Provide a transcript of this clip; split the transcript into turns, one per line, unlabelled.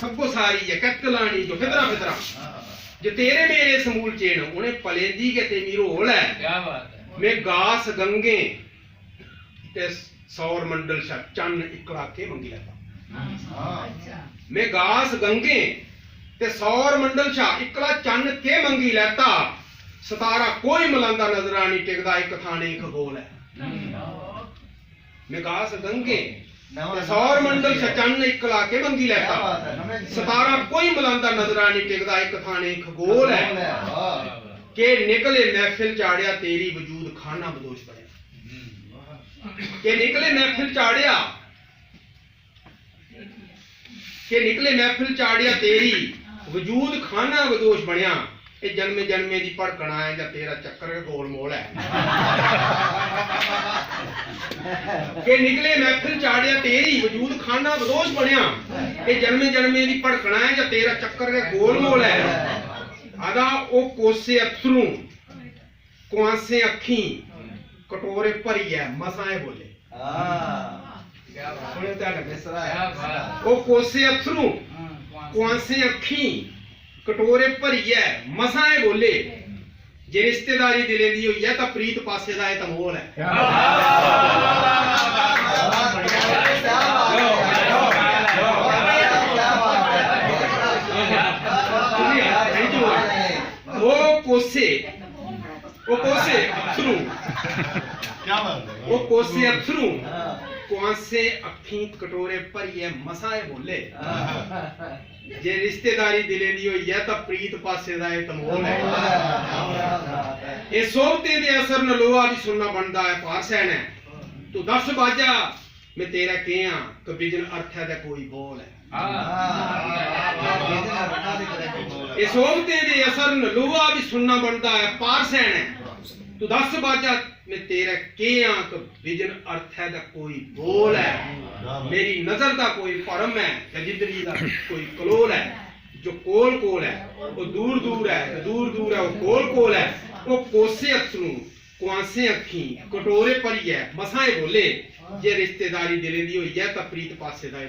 ਸਭੋ ਸਾਰੀ ਇਕੱਤ ਲਾਣੀ ਜੋ ਫਿਦਰਾ ਫਿਦਰਾ ਜੋ ਤੇਰੇ ਮੇਰੇ ਸਮੂਲ ਚੇਣ ਉਹਨੇ ਪਲੇਂਦੀ ਕੇ ਤੇ ਮੀਰੋਲ ਹੈ
ਕੀ ਬਾਤ ਹੈ।
ਮੈਂ ਗਾਸ ਗੰਗੇ ਤੇ ਸੌਰ ਮੰਡਲ ਸ਼ਾ ਚੰਨ ਇਕੜਾ ਕੇ ਮੰਗੀ ਤਾ ਮੈਂ ਗਾਸ ਗੰਗੇ ਤੇ ਸੌਰ ਮੰਡਲ ਸ਼ਾ ਇਕੜਾ ਚੰਨ ਕੇ ਮੰਗੀ ਲੈਤਾ ਸਤਾਰਾ ਕੋਈ ਮਲਾਂਦਾ ਨਜ਼ਰਾਂ ਨਹੀਂ ਟਿਕਦਾ ਇੱਕ ਥਾਣੇ ਇੱਕ ਗੋਲ ਹੈ। ਮੈਂ ਗਾਸ ਗੰਗੇ ਸੌਰ ਮੰਡਲ ਸ਼ਾ ਚੰਨ ਇਕਲਾ ਕੇ ਮੰਗੀ ਲੈਤਾ। ਸਤਾਰਾ ਕੋਈ ਮਲੰਦਾ ਨਜ਼ਰਾ ਨਹੀਂ ਟਿਕਦਾ ਇੱਕ ਥਾਣੇ ਖਗੋਲ ਹੈ। ਕਿ ਨਿਕਲੇ ਮਹਿਫਿਲ ਚਾੜਿਆ ਤੇਰੀ ਵਜੂਦ ਖਾਨਾ ਬਦੋਸ਼ ਬਣਿਆ। ਕਿ ਨਿਕਲੇ ਮਹਿਫਿਲ ਚਾੜਿਆ ਕਿ ਨਿਕਲੇ ਮਹਿਫਿਲ ਚਾੜਿਆ ਤੇਰੀ ਵਜੂਦ ਖਾਨਾ ਬਦੋਸ਼ ਬਣਿਆ। ਇਹ ਜਨਮੇ ਜਨਮੇ ਦੀ ਭੜਕਣਾ ਹੈ ਜਾਂ ਤੇਰਾ ਚੱਕਰ ਗੋਲ ਮੋਲ ਹੈ। ਕਿ ਨਿਕਲੇ ਮਹਿਫਿਲ ਚਾੜਿਆ ਤੇਰੀ ਵਜੂਦ ਖਾਨਾ ਬਦੋਸ਼ ਬਣਿਆ। ਇਹ ਜਨਮੇ ਜਨਮੇ ਦੀ ਭੜਕਣਾ ਹੈ ਜਾਂ ਤੇਰਾ ਚੱਕਰ ਹੈ ਗੋਲ ਮੋਲ ਹੈ। ਆਦਾ ਉਹ ਕੋਸੇ ਅਥਰੂ ਕੁਆਸੇ ਅੱਖੀ ਕਟੋਰੇ ਭਰੀ ਹੈ ਮਸਾਂ
ਇਹ ਬੋਲੇ।
ਆ ਸੁਣਿਆ ਤੁਹਾਡਾ
ਮਿਸਰਾ ਹੈ।
ਉਹ ਕੋਸੇ ਅਥਰੂ ਕੁਆਸੇ। ਅੱਖੀ ਕਟੋਰੇ ਭਰੀ ਮਸਾਂ ਇਹ ਬੋਲੇ। ਜੇ ਰਿਸ਼ਤੇਦਾਰੀ ਦਿਲੇ ਦੀ ਹੋਈ ਹੈ ਤਾਂ ਪ੍ਰੀਤ ਪਾਸੇ ਦਾ ਇਹ ਤਮੋਲ ਹੈ। ਉਹ ਕੋਸੇ। ਉਹ ਕੋਸੇ ਅਥਰੂ। ਉਹ ਕੋਸੇ ਅਥਰੂ। ਕੁਆਂਸੇ ਅੱਖੀ ਕਟੋਰੇ ਭਰੀਐ ਮਸਾਏ ਬੋਲੇ ਜੇ ਰਿਸ਼ਤੇਦਾਰੀ ਦਿਲੇ ਦੀ ਹੋਈ ਹੈ ਤਾਂ ਪ੍ਰੀਤ ਪਾਸੇ ਦਾ ਇਹ ਤਮੋਲ ਹੈ। ਇਹ ਸੋਭਤੇ ਦੇ ਅਸਰ ਨਲੋਆ ਵੀ ਸੁਣਨਾ ਬਣਦਾ ਹੈ ਪਾਸੈਨ ਹੈ। ਤੂੰ ਦੱਸ ਬਾਜਾ ਮੈਂ ਤੇਰਾ ਕਿਹਾ ਕਬੀਜਨ ਅਰਥ ਹੈ ਦਾ ਕੋਈ ਬੋਲ ਹੈ। ਦੇ ਅਸਰ ਨਲੋਆ ਵੀ ਸੁਣਨਾ ਬਣਦਾ ਹੈ ਪਾਰਸੈਨ ਹੈ। ਤੂੰ ਦੱਸ ਬਾਜਾ, ਮੈਂ ਤੇਰਾ ਕਿਹਾ ਕਬੀਜਨ ਅਰਥ ਹੈ ਦਾ ਕੋਈ ਬੋਲ ਹੈ। ਮੇਰੀ ਨਜ਼ਰ ਦਾ ਕੋਈ ਭਰਮ ਹੈ ਤੇ ਦਾ ਕੋਈ ਕਲੋਲ ਹੈ। ਜੋ ਕੋਲ ਕੋਲ ਹੈ, ਉਹ ਦੂਰ ਦੂਰ ਹੈ ਦੂਰ ਦੂਰ ਹੈ, ਉਹ ਕੋਲ ਕੋਲ ਹੈ। ਉਹ ਕੋਸੇ ਅਥਰੂ ਕੁਆਂਸੇ ਅੱਖੀ, ਕਟੋਰੇ ਭਰੀ ਹੈ ਮਸਾਏ ਬੋਲੇ। ਜੇ ਰਿਸ਼ਤੇਦਾਰੀ ਦਿਲੇ ਦੀ ਹੋਈ ਹੈ ਤਾਂ ਪ੍ਰੀਤ ਪਾਸੇ ਦਾ ਇਹ